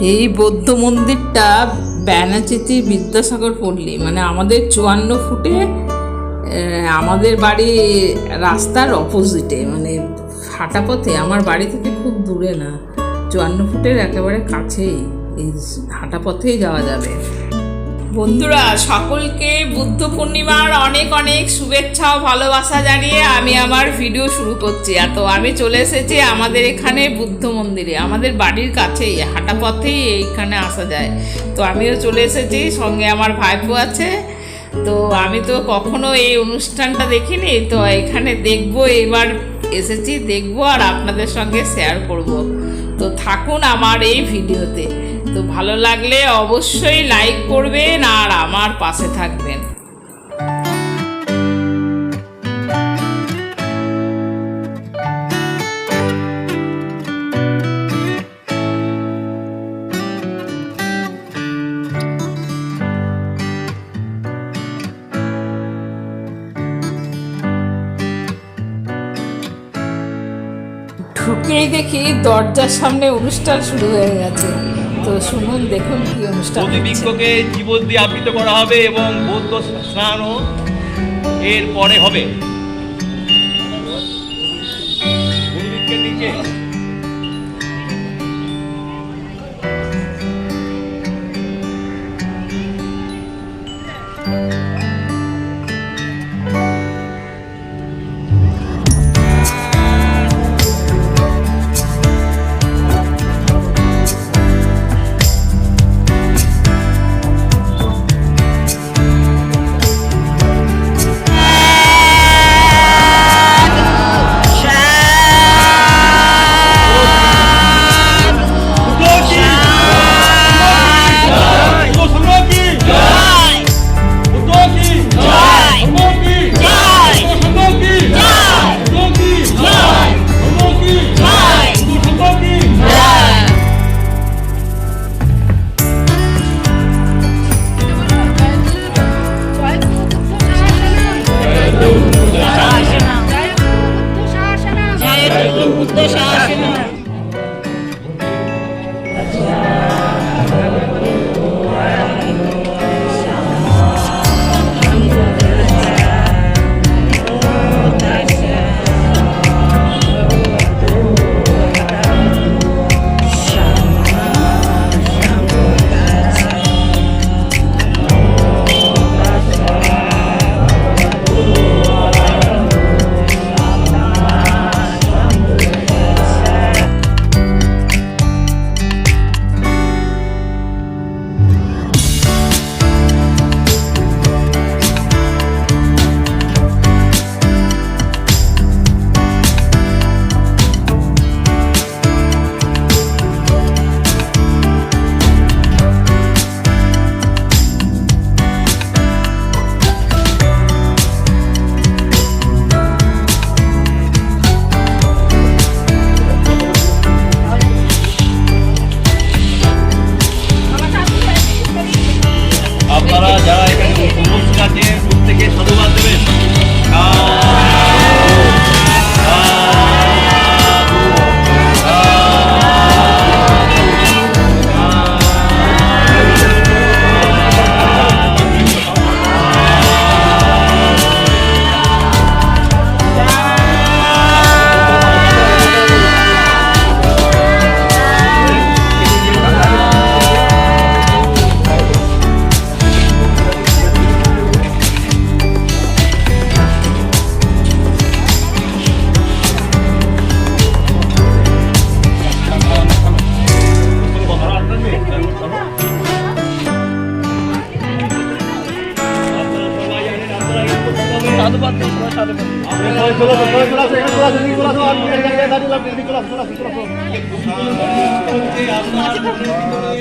এই বৌদ্ধ মন্দিরটা ব্যানাচিতি বিদ্যাসাগর পল্লী মানে আমাদের চুয়ান্ন ফুটে আমাদের বাড়ি রাস্তার অপোজিটে মানে হাঁটা পথে আমার বাড়ি থেকে খুব দূরে না। চুয়ান্ন ফুটের একেবারে কাছেই। এই হাঁটা পথেই যাওয়া যাবে। বন্ধুরা, সকলকে বুদ্ধ পূর্ণিমার অনেক অনেক শুভেচ্ছা ও ভালোবাসা জানিয়ে আমি আমার ভিডিও শুরু করছি। আর তো আমি চলে এসেছি আমাদের এখানে বুদ্ধ মন্দিরে। আমাদের বাড়ির কাছেই, হাঁটা পথেই এইখানে আসা যায়। তো আমিও চলে এসেছি, সঙ্গে আমার ভাইপো আছে। তো আমি তো কখনো এই অনুষ্ঠানটা দেখিনি। তো এখানে দেখব, এবার এসেছি, দেখব আর আপনাদের সঙ্গে শেয়ার করব। তো থাকুন আমার এই ভিডিওতে। তো ভালো লাগলে অবশ্যই লাইক করবেন আর আমার পাশে থাকবেন। দরজার সামনে অনুষ্ঠান শুরু হয়ে গেছে। তো শুনুন দেখুন কি অনুষ্ঠান প্রতিবিক্ষকে জীবন দিয়ে আবৃত করা হবে এবং বৌদ্ধ স্নানও এর পরে হবে।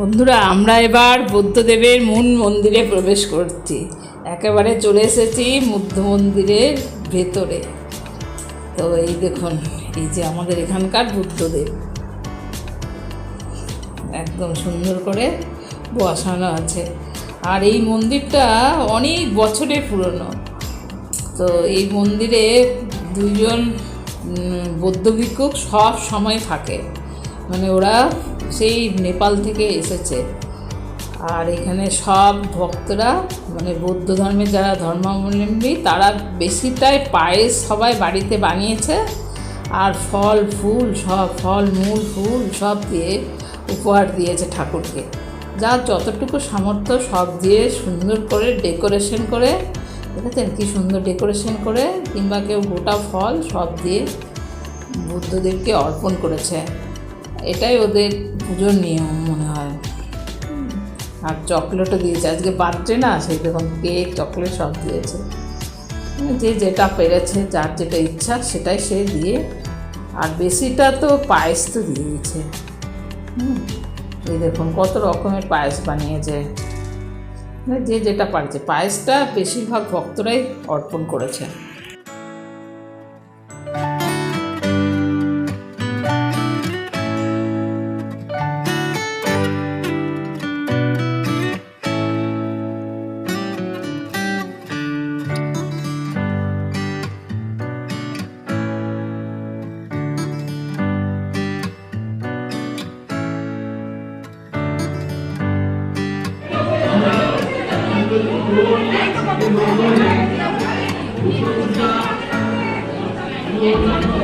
বন্ধুরা, আমরা এবার বুদ্ধদেবের মূল মন্দিরে প্রবেশ করছি। একেবারে চলে এসেছি বুদ্ধ মন্দিরের ভেতরে। তো এই দেখুন, এই যে আমাদের এখানকার বুদ্ধদেব। একদম সুন্দর করে বসানো আছে। আর এই মন্দিরটা অনেক বছরের পুরনো। তো এই মন্দিরে দুজন বৌদ্ধ ভিক্ষুক সব সময় থাকে। মানে ওরা সেই নেপাল থেকে এসেছে। আর এখানে সব ভক্তরা মানে বৌদ্ধ ধর্মের যারা ধর্মাবলম্বী, তারা বেশিটাই পায়েস সবাই বাড়িতে বানিয়েছে। আর ফল, ফুল, সব ফল, মূল, ফুল সব দিয়ে উপহার দিয়েছে ঠাকুরকে। যার যতটুকু সামর্থ্য সব দিয়ে সুন্দর করে ডেকোরেশন করে, দেখেছেন কি সুন্দর ডেকোরেশন করে, কিংবা কেউ গোটা ফল সব দিয়ে বুদ্ধদেবকে অর্পণ করেছে। এটাই ওদের পুজোর নিয়ম মনে হয়। আর চকলেটও দিয়েছে। আজকে বার্থডে না, সেই দেখুন কেক, চকলেট সব দিয়েছে। যে যেটা পেরেছে, যার যেটা ইচ্ছা, সেটাই সে দিয়ে। আর বেশিটা তো পায়েস তো দিয়েছে। হুম, এই দেখুন কত রকমের পায়েস বানিয়েছে। মানে যে যেটা পারছে। পায়েসটা বেশিরভাগ ভক্তরাই অর্পণ করেছে Thank you.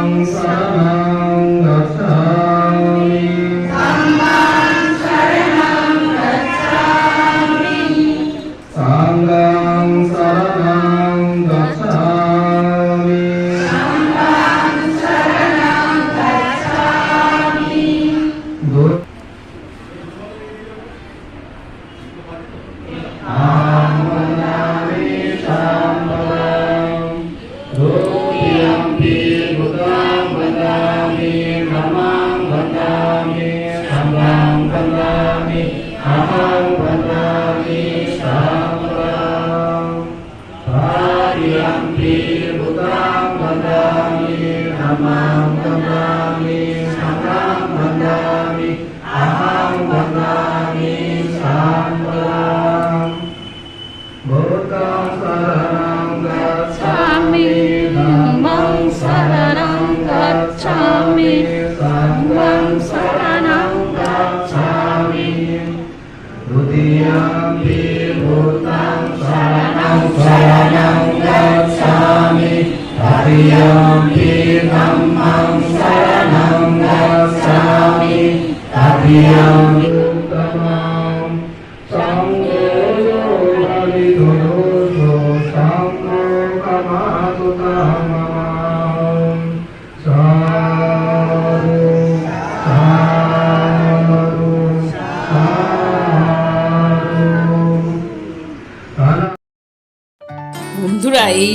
Sang Sang बहुत सारा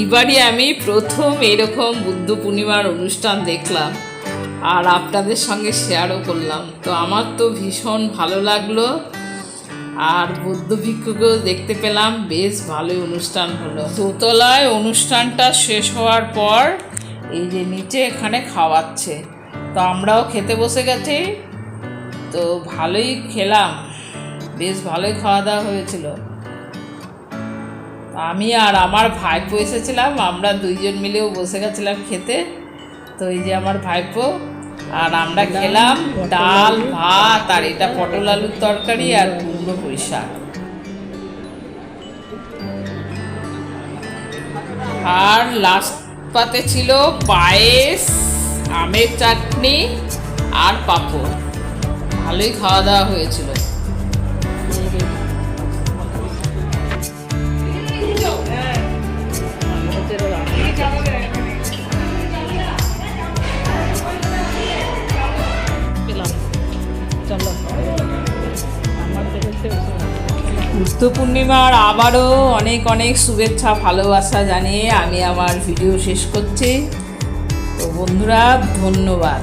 এইবারই আমি প্রথম এরকম বুদ্ধ পূর্ণিমার অনুষ্ঠান দেখলাম আর আপনাদের সঙ্গে শেয়ারও করলাম। তো আমার তো ভীষণ ভালো লাগল আর বৌদ্ধ ভিক্ষুকেও দেখতে পেলাম, বেশ ভালোই অনুষ্ঠান হলো। দোতলায় অনুষ্ঠানটা শেষ হওয়ার পর এই যে নিচে এখানে খাওয়াচ্ছে। তো আমরাও খেতে বসে গেছি, তো ভালোই খেলাম, বেশ ভালোই খাওয়া দাওয়া হয়েছিল। আমি আর আমার ভাইপো এসেছিলাম আমরা দুইজন মিলেও বসে গেছিলাম খেতে। তো এই যে আমার ভাইপো আর আমরা খেলাম ডাল ভাত আর এটা পটল আলুর তরকারি আর কুমড়ো পুঁই শাক। আর লাস্ট পাতে ছিল পায়েস আমের চাটনি আর পাঁপড়। ভালোই খাওয়া দাওয়া হয়েছিল। বুদ্ধ পূর্ণিমার আবারও অনেক অনেক শুভেচ্ছা, ভালোবাসা জানিয়ে আমি আমার ভিডিও শেষ করছি। তো বন্ধুরা, ধন্যবাদ।